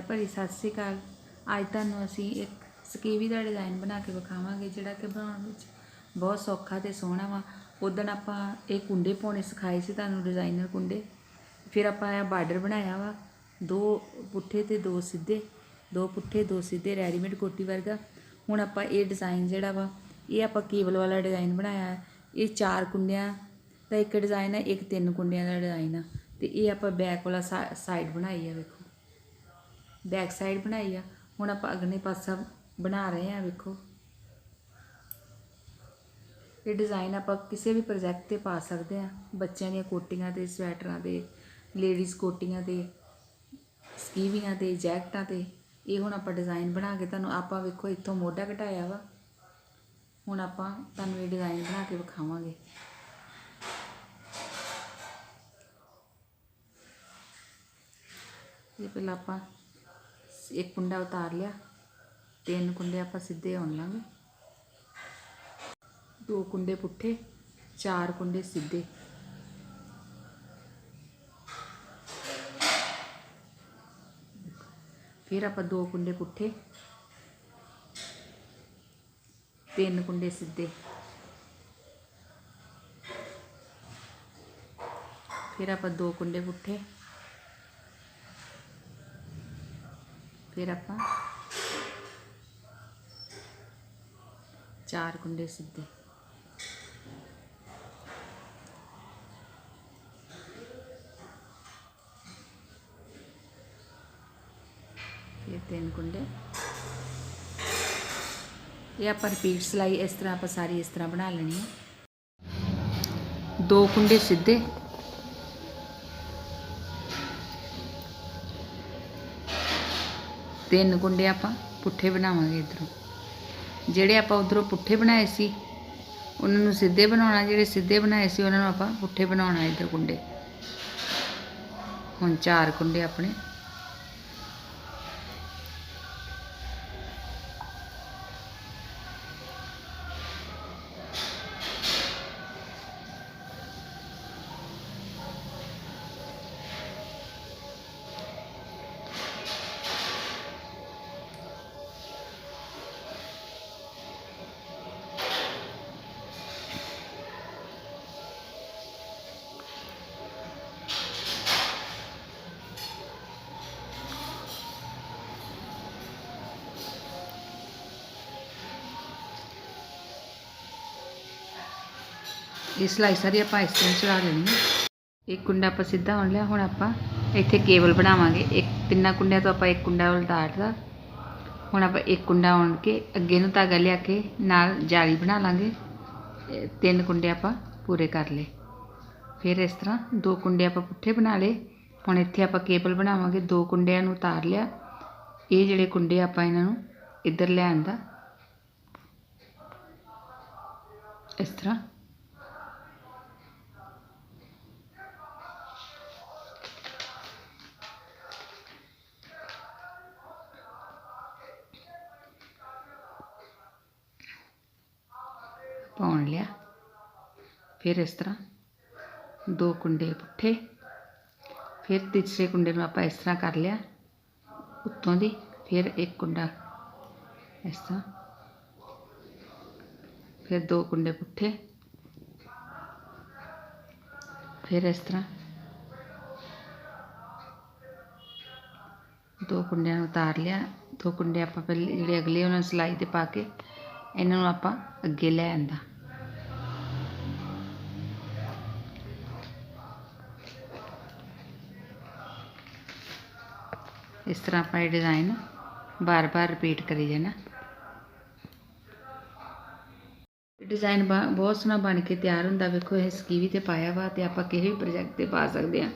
ਭਰੀ, ਸਤਿ ਸ਼੍ਰੀ ਅਕਾਲ। ਅੱਜ ਤੁਹਾਨੂੰ ਅਸੀਂ ਇੱਕ ਸਕੀਵੀ ਦਾ ਡਿਜ਼ਾਈਨ ਬਣਾ ਕੇ ਵਿਖਾਵਾਂਗੇ, ਜਿਹੜਾ ਕਿ ਬਣਾਉਣ ਵਿੱਚ ਬਹੁਤ ਸੌਖਾ ਤੇ ਸੋਹਣਾ ਵਾ। ਉਦੋਂ ਆਪਾਂ ਇਹ ਕੁੰਡੇ ਪਾਉਣੇ ਸਿਖਾਏ ਸੀ ਤੁਹਾਨੂੰ ਡਿਜ਼ਾਈਨਰ ਕੁੰਡੇ। ਫਿਰ ਆਪਾਂ ਇਹ ਬਾਰਡਰ ਬਣਾਇਆ ਵਾ। ਦੋ ਪੁੱਠੇ ਤੇ ਦੋ ਸਿੱਧੇ। ਦੋ ਪੁੱਠੇ, ਦੋ ਸਿੱਧੇ, ਰੈਡੀਮੇਡ ਕੋਟੀ ਵਰਗਾ। ਹੁਣ ਆਪਾਂ ਇਹ ਡਿਜ਼ਾਈਨ ਜਿਹੜਾ ਵਾ, ਇਹ ਆਪਾਂ ਕੇਬਲ ਵਾਲਾ ਡਿਜ਼ਾਈਨ ਬਣਾਇਆ ਇਹ ਚਾਰ ਕੁੰਡਿਆਂ ਦਾ ਇੱਕ ਡਿਜ਼ਾਈਨ ਹੈ, ਇੱਕ ਤਿੰਨ ਕੁੰਡਿਆਂ ਦਾ ਡਿਜ਼ਾਈਨ ਆ ਤੇ ਇਹ ਆਪਾਂ ਬੈਕ ਵਾਲਾ ਸਾਈਡ ਬਣਾਈ ਆ ਵੇਖੋ। ਬੈਕ ਸਾਈਡ ਬਣਾਈ ਆ। ਹੁਣ ਆਪਾਂ ਅਗਲੇ ਪਾਸਾ ਬਣਾ ਰਹੇ ਆ, ਵੇਖੋ। ਇਹ ਡਿਜ਼ਾਈਨ ਆਪਾਂ ਕਿਸੇ ਵੀ ਪ੍ਰੋਜੈਕਟ ਤੇ ਪਾ ਸਕਦੇ ਆ। ਬੱਚਿਆਂ ਦੀਆਂ ਕੋਟੀਆਂ ਤੇ, ਸਵੈਟਰਾਂ ਤੇ, ਲੇਡੀਜ਼ ਕੋਟੀਆਂ ਤੇ, ਸਕੀਵੀਆਂ ਤੇ, ਜੈਕਟਾਂ ਤੇ। ਇਹ ਹੁਣ ਆਪਾਂ ਡਿਜ਼ਾਈਨ ਬਣਾ ਕੇ ਤੁਹਾਨੂੰ ਆਪਾਂ ਵੇਖੋ ਇੱਥੋਂ ਮੋਢਾ ਘਟਾਇਆ ਵਾ। ਹੁਣ ਆਪਾਂ ਤੁਹਾਨੂੰ ਇਹ ਡਿਜ਼ਾਈਨ ਬਣਾ ਕੇ ਵਿਖਾਵਾਂਗੇ। ਇਹ ਪਹਿਲਾਂ ਆਪਾਂ ਇੱਕ ਕੁੰਡਾ ਉਤਾਰ ਲਿਆ, ਤਿੰਨ ਕੁੰਡੇ ਆਪਾਂ ਸਿੱਧੇ ਆਉਣ ਲਾਂਗੇ ਦੋ ਕੁੰਡੇ ਪੁੱਠੇ, ਚਾਰ ਕੁੰਡੇ ਸਿੱਧੇ। ਫਿਰ ਆਪਾਂ ਦੋ ਕੁੰਡੇ ਪੁੱਠੇ, ਤਿੰਨ ਕੁੰਡੇ ਸਿੱਧੇ। ਫਿਰ ਆਪਾਂ ਦੋ ਕੁੰਡੇ ਪੁੱਠੇ ਫਿਰ ਆਪਾਂ ਚਾਰ ਕੁੰਡੇ ਸਿੱਧੇ। ਫਿਰ ਤਿੰਨ ਕੁੰਡੇ। ਇਹ ਆਪਾਂ ਰਿਪੀਟ ਸਲਾਈ ਇਸ ਤਰ੍ਹਾਂ ਆਪਾਂ ਸਾਰੀ ਇਸ ਤਰ੍ਹਾਂ ਬਣਾ ਲੈਣੀ ਹੈ ਦੋ ਕੁੰਡੇ ਸਿੱਧੇ। ਤਿੰਨ ਕੁੰਡੇ ਆਪਾਂ ਪੁੱਠੇ ਬਣਾਵਾਂਗੇ ਇਧਰੋਂ। ਜਿਹੜੇ ਆਪਾਂ ਉਧਰੋਂ ਪੁੱਠੇ ਬਣਾਏ ਸੀ, ਉਹਨਾਂ ਨੂੰ ਸਿੱਧੇ ਬਣਾਉਣਾ, ਜਿਹੜੇ ਸਿੱਧੇ ਬਣਾਏ ਸੀ, ਉਹਨਾਂ ਨੂੰ ਆਪਾਂ ਪੁੱਠੇ ਬਣਾਉਣਾ ਇਧਰ ਕੁੰਡੇ। ਹੁਣ ਚਾਰ ਕੁੰਡੇ ਆਪਣੇ ਇਹ ਸਲਾਈ ਸਾਰੀ ਆਪਾਂ ਇਸ ਤਰ੍ਹਾਂ ਚੜਾ ਲੈਣੀ ਹੈ। ਇੱਕ ਕੁੰਡਾ ਆਪਾਂ ਸਿੱਧਾ ਹੁਣ ਲਿਆ, ਹੁਣ ਆਪਾਂ ਇੱਥੇ ਕੇਬਲ ਬਣਾਵਾਂਗੇ। ਇੱਕ, ਤਿੰਨਾਂ ਕੁੰਡਿਆਂ ਤੋਂ ਆਪਾਂ ਇੱਕ ਕੁੰਡਾ ਉਲਟਾਟਦਾ ਹੁਣ ਆਪਾਂ ਇੱਕ ਕੁੰਡਾ ਆਉਣ ਕੇ ਅੱਗੇ ਨੂੰ ਧਾਗਾ ਲਿਆ ਕੇ ਨਾਲ ਜਾਲੀ ਬਣਾ ਲਾਂਗੇ। ਤਿੰਨ ਕੁੰਡੇ ਆਪਾਂ ਪੂਰੇ ਕਰ ਲਏ। ਫਿਰ ਇਸ ਤਰ੍ਹਾਂ ਦੋ ਕੁੰਡੇ ਆਪਾਂ ਪੁੱਠੇ ਬਣਾ ਲਏ। ਹੁਣ ਇੱਥੇ ਆਪਾਂ ਕੇਬਲ ਬਣਾਵਾਂਗੇ। ਦੋ ਕੁੰਡਿਆਂ ਨੂੰ ਉਤਾਰ ਲਿਆ। ਇਹ ਜਿਹੜੇ ਕੁੰਡੇ ਆਪਾਂ ਇਹਨਾਂ ਨੂੰ ਇੱਧਰ ਲੈ ਦਾ। ਇਸ ਤਰ੍ਹਾਂ ਪਾਉਣ ਲਿਆ ਫਿਰ ਇਸ ਤਰ੍ਹਾਂ ਦੋ ਕੁੰਡੇ ਪੁੱਠੇ ਫਿਰ ਤੀਸਰੇ ਕੁੰਡੇ ਨੂੰ ਆਪਾਂ ਇਸ ਤਰ੍ਹਾਂ ਕਰ ਲਿਆ ਉੱਤੋਂ ਦੀ ਫਿਰ ਇੱਕ ਕੁੰਡਾ ਇਸ ਤਰ੍ਹਾਂ ਫਿਰ ਦੋ ਕੁੰਡੇ ਪੁੱਠੇ ਫਿਰ ਇਸ ਤਰ੍ਹਾਂ ਦੋ ਕੁੰਡਿਆਂ ਨੂੰ ਉਤਾਰ ਲਿਆ ਦੋ ਕੁੰਡੇ ਆਪਾਂ ਪਹਿਲੇ ਜਿਹੜੇ ਅਗਲੇ ਉਹਨਾਂ ਨੂੰ ਸਿਲਾਈ ਤੇ ਪਾ ਕੇ ਇਹਨਾਂ ਨੂੰ ਆਪਾਂ ਅੱਗੇ ਲੈ ਆਂਦਾ। ਇਸ ਤਰ੍ਹਾਂ ਆਪਾਂ ਇਹ ਡਿਜ਼ਾਈਨ ਬਾਰ-ਬਾਰ ਰਿਪੀਟ ਕਰੀ ਜਾਣਾ। ਡਿਜ਼ਾਈਨ ਬਹੁਤ ਸੋਹਣਾ ਬਣ ਕੇ ਤਿਆਰ ਹੁੰਦਾ। ਵੇਖੋ, ਇਹ ਸਕੀਵੀ ਤੇ ਪਾਇਆ ਵਾ ਤੇ ਆਪਾਂ ਕਿਸੇ ਵੀ ਪ੍ਰੋਜੈਕਟ ਤੇ ਪਾ ਸਕਦੇ ਆ